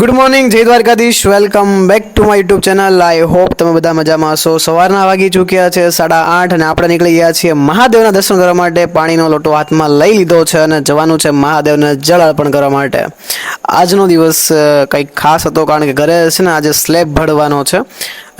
Good morning Jay Dwarkadhish. Welcome back to my YouTube channel I hope તમે બધા મજામાં હશો. સવારના વાગી ચૂક્યા છે, સાડા આઠ, અને આપણે નીકળી ગયા છીએ મહાદેવના દર્શન કરવા માટે. પાણીનો લોટો હાથમાં લઈ લીધો છે અને જવાનું છે મહાદેવને જળ અર્પણ કરવા માટે. આજનો દિવસ કંઈક ખાસ હતો કારણ કે ઘરે છે ને આજે સ્લેબ ભરવાનો છે.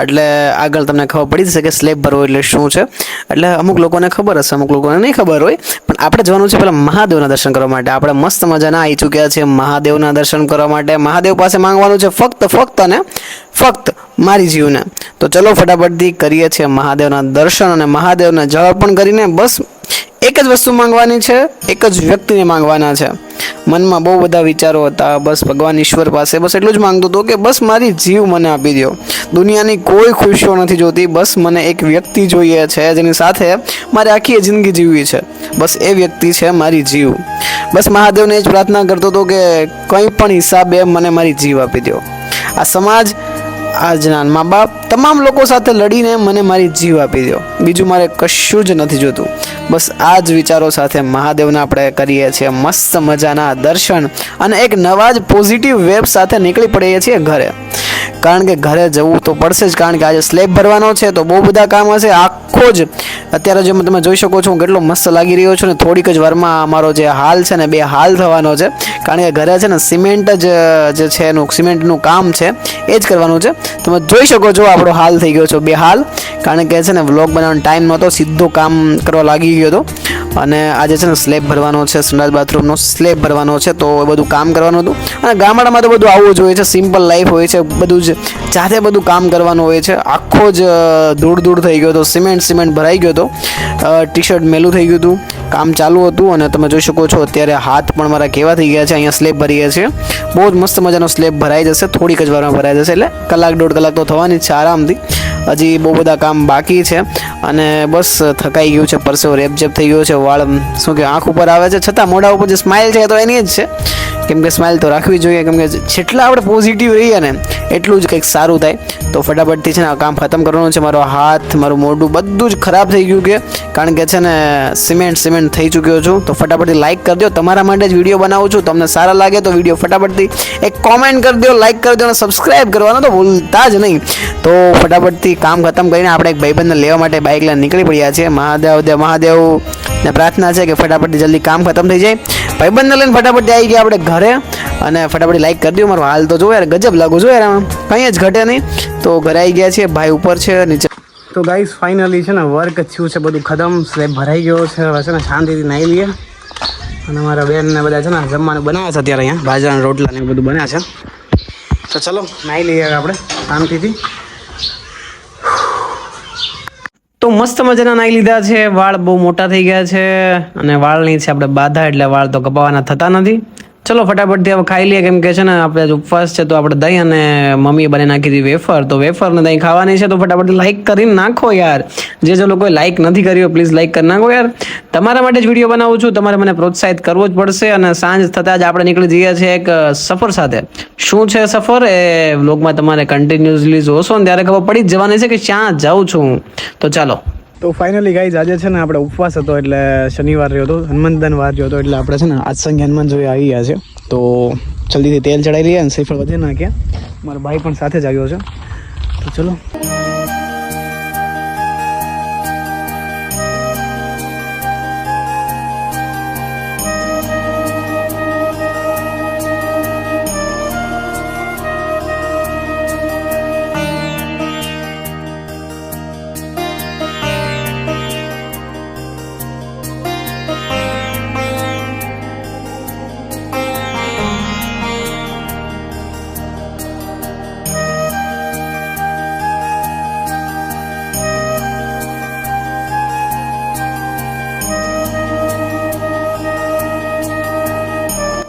એટલે આગળ તમને ખબર પડી જશે કે સ્લેબ ભરવો એટલે શું છે. એટલે અમુક લોકોને ખબર હશે, અમુક લોકોને નહીં ખબર હોય. પણ આપણે જવાનું છે પહેલાં મહાદેવના દર્શન કરવા માટે. આપણે મસ્ત મજાના આવી ચૂક્યા છીએ મહાદેવના દર્શન કરવા માટે. મહાદેવ પાસે માંગવાનું છે ફક્ત ફક્ત અને ફક્ત મારી જીવને. તો ચલો ફટાફટથી કરીએ છીએ મહાદેવના દર્શન અને મહાદેવને જળ અર્પણ કરીને બસ એક જ વસ્તુ માંગવાની છે, એક જ વ્યક્તિને માંગવાના છે. મનમાં બહુ બધા વિચારો હતા, બસ ભગવાન ઈશ્વર પાસે, બસ એટલું જ માંગતો હતો કે બસ મારી જીવ મને આપી દો દુનિયાની કોઈ ખુશીઓ નથી જોતી, બસ મને એક વ્યક્તિ જોઈએ છે, જેની સાથે મારે આખી જિંદગી જીવવી છે. બસ એ વ્યક્તિ છે મારી જીવ. બસ મહાદેવને એ જ પ્રાર્થના કરતો હતો કે કંઈ પણ હિસાબે મને મારી જીવ આપી દો આ સમાજ આજના મા બાપ તમામ લોકો સાથે લડીને મને મારી જીવ આપી દો. બીજું મારે કશું જ નથી જોતું. બસ આ જ વિચારો સાથે મહાદેવના આપણે કરીએ છીએ મસ્ત મજાના દર્શન અને એક નવા જ પોઝિટિવ વેબ સાથે નીકળી પડીએ છીએ ઘરે. કારણ કે ઘરે જવું તો પડશે જ, કારણ કે આજે સ્લેબ ભરવાનો છે તો બહુ બધા કામ હશે. આખો જ અત્યારે જે તમે જોઈ શકો છો હું કેટલો મસ્ત લાગી રહ્યો છું ને થોડીક જ વારમાં અમારો જે હાલ છે ને બે હાલ થવાનો છે. કારણ કે ઘરે છે ને સિમેન્ટ જ, જે છે એનું, સિમેન્ટનું કામ છે એ જ કરવાનું છે. તમે જોઈ શકો છો આપણો હાલ થઈ ગયો છો બે હાલ કારણ કે છે ને વ્લોગ બનાવવાનો ટાઈમ નહોતો, સીધો કામ કરવા લાગી ગયો હતો. અને આજે છે ને સ્લેબ ભરવાનો છે, સંડાસ બાથરૂમનો સ્લેબ ભરવાનો છે, તો એ બધું કામ કરવાનું હતું. અને ગામડામાં તો બધું આવું જ હોય છે, સિમ્પલ લાઈફ હોય છે, બધું જ. જાતે બધું કામ કરવાનું હોય છે. આખો જ દૂર ધૂળ થઈ ગયો હતો, સિમેન્ટ સિમેન્ટ ભરાઈ ગયો હતો. ટી શર્ટ મેલું થઈ ગયું હતું. કામ ચાલુ હતું અને તમે જોઈ શકો છો અત્યારે હાથ પણ મારા કેવા થઈ ગયા છે. અહીંયા સ્લેબ ભરીએ છીએ બહુ જ મસ્ત મજાનો સ્લેબ ભરાઈ જશે. થોડીક જ વારમાં ભરાઈ જશે એટલે કલાક દોઢ કલાક તો થવાની છે આરામથી. હજી બહુ બધા કામ બાકી છે અને બસ થકાઈ ગયું છે. પરસેવો રેપજેપ થઈ ગયો છે. વાળ, શું કે આંખ ઉપર આવે છે. છતાં મોઢા ઉપર જે સ્માઇલ છે તો એની જ છે. કેમ કે સ્માઇલ તો રાખવી જોઈએ, કેમ કે જેટલા આપણે પોઝિટિવ રહીએ ને, એટલું જ કંઈક સારું થાય. તો ફટાફટથી છે ને આ કામ ખતમ કરવાનું છે. મારો હાથ, મારું મોઢું બધું જ ખરાબ થઈ ગયું કે, કારણ કે છે ને સિમેન્ટ સિમેન્ટ થઈ ચૂક્યો છું. તો ફટાફટથી લાઇક કરી દો. તમારા માટે જ વીડિયો બનાવું છું. તમને સારા લાગે તો વીડિયો ફટાફટથી એક કોમેન્ટ કરી દો લાઇક કરી દો અને સબસ્ક્રાઈબ કરવાનો તો ભૂલતા જ નહીં. તો ફટાફટથી કામ ખતમ કરીને આપણે એક ભાઈબંધને લેવા માટે બાઇક લઈને નીકળી પડ્યા છીએ. મહાદેવ દેવ મહાદેવ ને પ્રાર્થના છે કે ફટાફટથી જલ્દી કામ ખતમ થઈ જાય. ભાઈબંધને લઈને ફટાફટથી આવી ગયા આપણે ઘરે અને ફટાફટ લાઈક કરી દો મારો હાલ તો જો ગજબ લાગુ જો યાર કંઈ જ ઘટે નહીં. તો ઘરે આવી ગયા છીએ, ભાઈ ઉપર છે, નીચે. તો ગાઈસ ફાઇનલી છે ને વર્ક થયું છે બધું ખતમ. સ્લેબ ભરાઈ ગયો છે, હવે છે ને શાંતિથી નાહી લઈએ. અને મારા બેન ને બધા છે ને જમવાનું બનાવ્યા છે અત્યારે અહીંયા. બાજરાના રોટલા ને બધું બન્યા છે. તો ચલો, નાહી લઈએ આપણે શાંતિથી. તો મસ્ત મજાના નાઈ લીધા છે. વાળ બહુ મોટા થઈ ગયા છે અને વાળની છે આપણે બાધા એટલે વાળ તો કપાવાના થતા નથી. ચલો ફટાફટથી હવે ખાઈ લઈએ. કેમ કે છે ને, આપણે ફર્સ્ટ છે, તો આપણે દહીં અને મમ્મીએ બને નાખી હતી વેફર. તો વેફર ને દહીં ખાવાની છે, તો ફટાફટ લાઈક કરીને નાખો યાર. જે જે લોકોએ લાઈક નથી કર્યો પ્લીઝ લાઈક કરી નાખો યાર. તમારા માટે જ વીડિયો બનાવું છું. તમારે મને પ્રોત્સાહિત કરવો જ પડશે અને સાંજ થતાં જ આપણે નીકળી જઈએ છીએ એક સફર સાથે. શું છે સફર? એ વ્લોગમાં તમારે કન્ટિન્યુઅસલી જોશો ને, ત્યારે ખબર પડી જ જવાની છે કે ક્યાં જાઉં છું તો ચાલો. તો ફાઇનલી ગાઈઝ આજે છે ને આપણે ઉપવાસ હતો એટલે શનિવાર રહ્યો હતો હનુમંતન વાર રહ્યો હતો એટલે આપણે છે ને આજ સંગે હનુમાન જોઈ આવી ગયા છે. તો જલ્દીથી તેલ ચડાવી લઈએ અને શ્રીફળ વધે નાખ્યા મારો ભાઈ પણ સાથે જ આવ્યો છે. તો ચલો.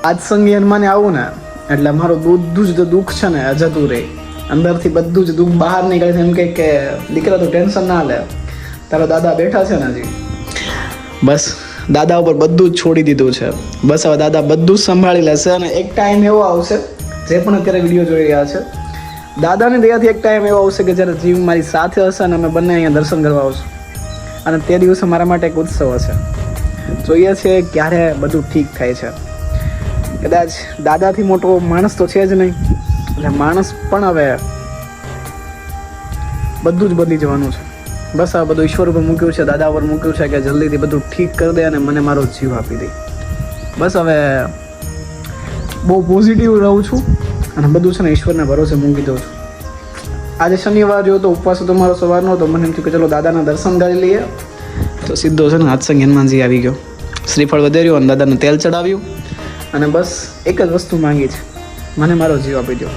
આજ સંગી હનુમાને આવું ને, એટલે મારું બધું જ દુઃખ છે ને જતું રહે અંદરથી બધું જ દુઃખ બહાર નીકળે છે, એમ કહે કે દીકરા તો ટેન્શન ના લે. તારા દાદા બેઠા છે ને હજી? બસ, દાદા ઉપર બધું જ છોડી દીધું છે. બસ હવે દાદા બધું જ સંભાળી લેશે અને એક ટાઈમ એવો આવશે, જે પણ અત્યારે વીડિયો જોઈ રહ્યા છે. દાદાની દયાથી એક ટાઈમ એવો આવશે કે જ્યારે જીવ મારી સાથે હશે અને અમે બંને અહીંયા દર્શન કરવા આવશું. અને તે દિવસે મારા માટે એક ઉત્સવ હશે. જોઈએ છે ક્યારે બધું ઠીક થાય છે. કદાચ દાદાથી મોટો માણસ તો છે જ નહીં. એટલે માણસ પણ હવે બધું જ બદલી જવાનું છે. બસ આ બધું ઈશ્વર ઉપર મૂક્યું છે, દાદા ઉપર મૂક્યું છે કે જલ્દીથી બધું ઠીક કરી દે અને મને મારો જીવ આપી દે. બસ હવે બહુ પોઝિટિવ રહું છું અને બધું છે ને ઈશ્વરના ભરોસે મૂકી દઉં છું. આજે શનિવાર જો તો ઉપવાસ હતો મારો સવારનો, તો મને એમ થયું કે ચલો દાદાના દર્શન કરી લઈએ. તો સીધો છે ને હાથસંગ હનુમાનજી આવી ગયો. શ્રીફળ વધાર્યું અને દાદાને તેલ ચડાવ્યું. અને બસ એક જ વસ્તુ માંગી છે. મને મારો જીવ આપી દો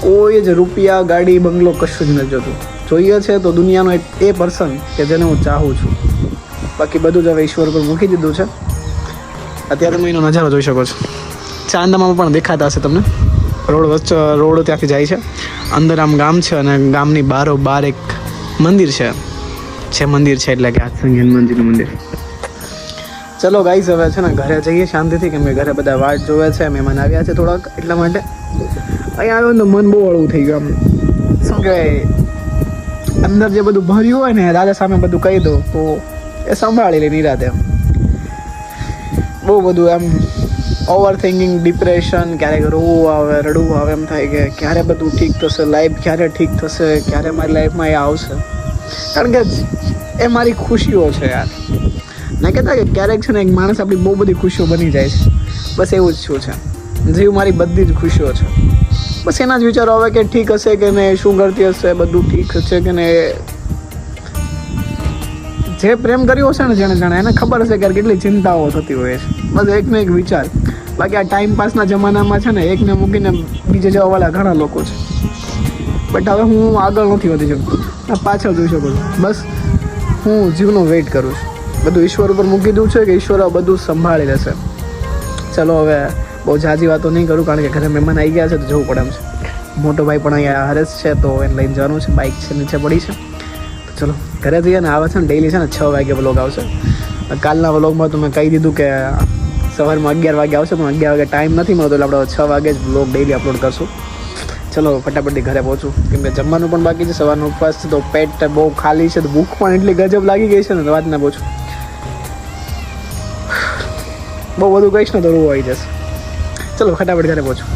કોઈ જ રૂપિયા, ગાડી, બંગલો કશું જ નથી જોતું. જોઈએ છે તો દુનિયાનો એક એ પર્સન કે જેને હું ચાહું છું. બાકી બધું જ હવે ઈશ્વર પર મૂકી દીધું છે. અત્યારે તમે એનો નજારો જોઈ શકો છો. ચાંદામાં પણ દેખાતા હશે તમને. રોડ વચ્ચે, રોડ ત્યાંથી જાય છે. અંદર આમ ગામ છે અને ગામની બારો બાર એક મંદિર છે. જે મંદિર છે એટલે કે આ સંગીન મંદિરનું મંદિર. ચલો ગાઈઝ હવે છે ને ઘરે જઈએ શાંતિથી, કેમ કે ઘરે બધા વાટ જોવે છે, મહેમાન આવ્યા છે થોડાક, એટલા માટે. અહીંયા આવ્યો ને મન બહુ હળવું થઈ ગયું આમ. શું કહેવાય? અંદર જે બધું ભર્યું હોય ને, દાદા સામે બધું કહી દો, તો એ સંભાળી લે નિરાતે બહુ બધું એમ ઓવર થિંકિંગ ડિપ્રેશન ક્યારેક રોવું આવે, રડવું આવે, એમ થાય કે ક્યારે બધું ઠીક થશે લાઈફ ક્યારે ઠીક થશે, ક્યારે મારી લાઈફમાં એ આવશે. કારણ કે એ મારી ખુશીઓ છે યાર. ના કહેતા કે ક્યારેક છે ને એક માણસ આપણી બહુ બધી ખુશીઓ બની જાય છે. બસ એવું જ શું છે. જીવ મારી બધી જ ખુશીઓ છે. બસ એના જ વિચારો આવે કે ઠીક હશે કે નહીં, શું કરતી હશે, બધું ઠીક હશે કે નહીં. જે પ્રેમ કર્યો હશે ને જેણે જાણે, એને ખબર હશે કે કેટલી ચિંતાઓ થતી હોય છે. બસ એકનો એક વિચાર. બાકી આ ટાઈમ પાસના જમાનામાં છે ને એકને મૂકીને બીજે જવાવાળા ઘણા લોકો છે. બટ હવે હું આગળ નથી વધી શકું પાછળ જોઈ શકું છું. બસ હું જીવનો વેઇટ કરું છું. બધું ઈશ્વર ઉપર મૂકી દઉં છે કે ઈશ્વર આ બધું સંભાળી લેશે. ચલો હવે બહુ જાજી વાતો નહીં કરું, કારણ કે ઘરે મહેમાન આવી ગયા છે તો જવું પડે એમ છે. મોટો ભાઈ પણ અહીંયા હરેશ છે તો એને લઈને જવાનું છે બાઇક છે, નીચે પડી છે. તો ચલો, ઘરે જઈએ ને આવે છે ને ડેઈલી છે ને છ વાગે વ્લોગ આવશે. કાલના વ્લોગમાં તો મેં કહી દીધું કે સવારમાં અગિયાર વાગે આવશે, પણ અગિયાર વાગે ટાઈમ નથી મળતો એટલે આપણે છ વાગે જ વ્લોગ ડેઈલી અપલોડ કરશું. ચલો ફટાફટથી ઘરે પહોંચું. કેમ કે જમવાનું પણ બાકી છે, સવારનો ઉપવાસ છે તો પેટ બહુ ખાલી છે, તો ભૂખ પણ એટલી ગજબ લાગી ગઈ છે ને વાત ના પૂછું. બહુ બધું કહીશ ને તો રૂ આવી જશે ચલો ફટાફટ ઘરે પહોંચું.